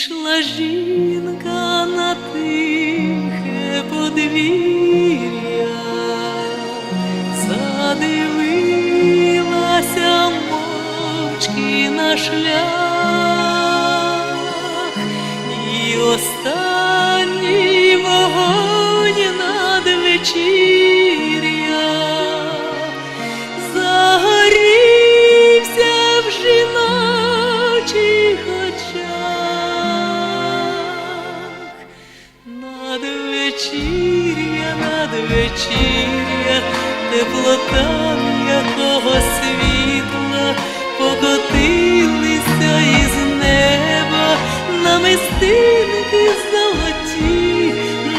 Вийшла жінка на тихе подвір'я, задивилася мовчки на шлях і останній вогонь надвечір. Надвечір'я, теплота м'якого світла покотилися із неба на мистинки золоті,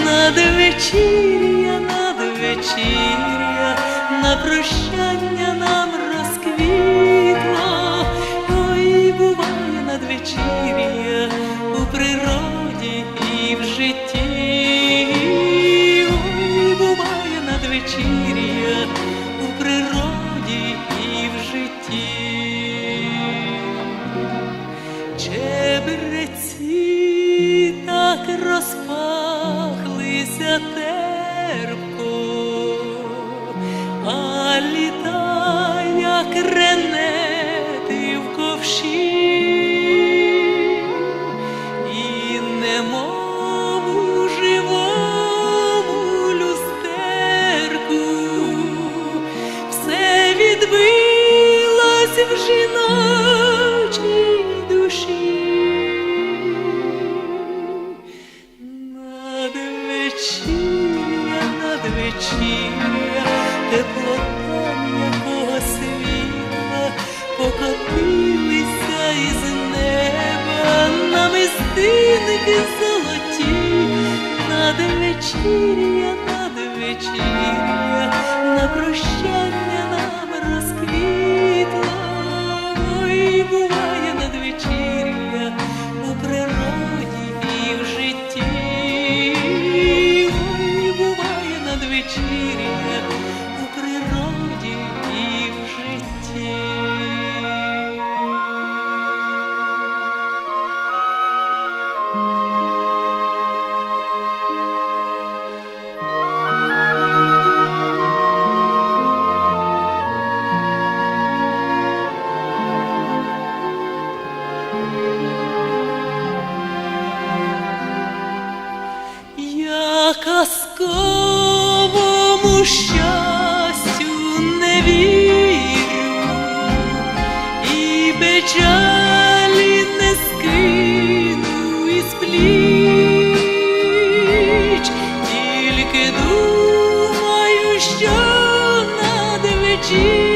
надвечір'я, надвечір'я, на прощання нам Чебреці так розпахлися терпко, а літа, надвечір'я, теплота м'якого світла покотилися із неба намистинки золоті, надвечір'я, надвечір'я, на прощання нам розквітла, ой, буває надвечір'я у природі і в житті, ой, буває надвечір'я Я казковому щастю не вірю. І печалі не скину із пліч, тільки думаю, що надвечір'я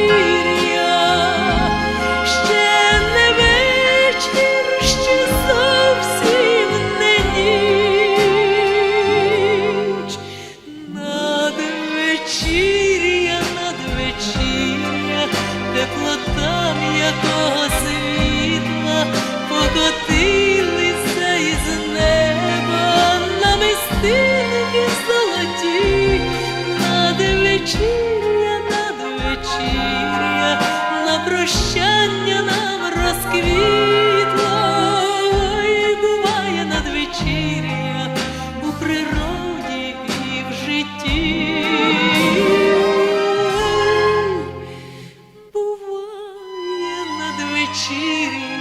cheating.